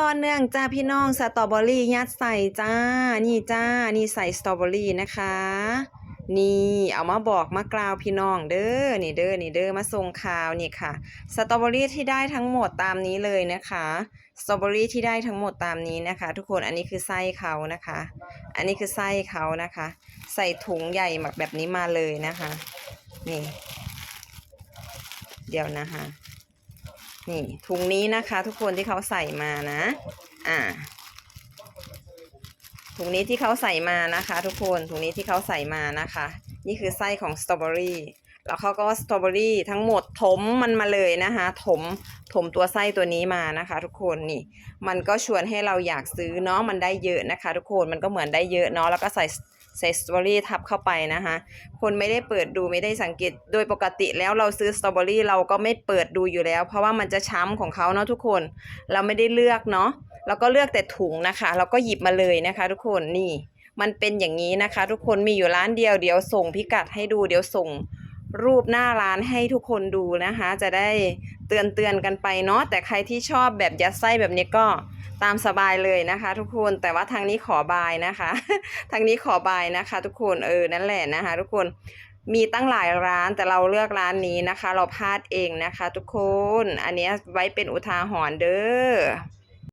ตอนเนื่องจ้าพี่น้องสตรอเบอรี่ยัดใส่จ้า นี่จ้า นี่ใส่สตรอเบอรี่นะคะ นี่เอามาบอกมากล่าวพี่น้องเด้อ นี่เด้อ นี่เด้อ มาส่งข่าวนี่ค่ะ สตรอเบอรี่ที่ได้ทั้งหมดตามนี้เลยนะคะ สตรอเบอรี่ที่ได้ทั้งหมดตามนี้นะคะ ทุกคน อันนี้คือไส้เขานะคะ อันนี้คือไส้เขานะคะ ใส่ถุงใหญ่แบบนี้มาเลยนะคะ นี่ เดี๋ยวนะคะ นี่ถุงนี้นะคะทุกคนที่เขาใส่มานะ อ่าถุงนี้ที่เขาใส่มานะคะ ทุกคนถุงนี้ที่เขาใส่มานะคะ นี่คือไส้ของสตรอเบอรี่แล้วเขาก็สตรอเบอรี่ทั้งหมดถมมันมาเลยนะคะถมถมตัวไส้ตัวนี้มานะคะ ทุกคนนี่ มันก็ชวนให้เราอยากซื้อเนาะมันได้เยอะนะคะ ทุกคนมันก็เหมือนได้เยอะเนาะแล้วก็ใส่ ใส่สตรอเบอรี่ทับเข้าไปนะคะ คนไม่ได้เปิดดูไม่ได้สังเกต โดยปกติแล้วเราซื้อสตรอเบอรี่เราก็ไม่เปิดดูอยู่แล้ว เพราะว่ามันจะช้ำของเขาเนาะทุกคน เราไม่ได้เลือกเนาะเราก็เลือกแต่ถุงนะคะ เราก็หยิบมาเลยนะคะ ทุกคนนี่ มันเป็นอย่างนี้นะคะ ทุกคนมีอยู่ร้านเดียวเดี๋ยวส่งพิกัดให้ดูเดี๋ยวส่งรูปหน้าร้านให้ทุกคนดูนะคะ จะได้เตือนเตือนๆกันไปเนาะแต่ใครที่ชอบแบบยัดไส้แบบนี้ก็ ตามสบายเลยนะคะ ทุกคนแต่ว่าทางนี้ขอบายนะคะ ทางนี้ขอบายนะคะ ทุกคนเออนั่นแหละนะคะ ทุกคนมีตั้งหลายร้านแต่เราเลือกร้านนี้นะคะ เราพลาดเองนะคะ ทุกคน อันนี้ไว้เป็นอุทาหรณ์เด้อ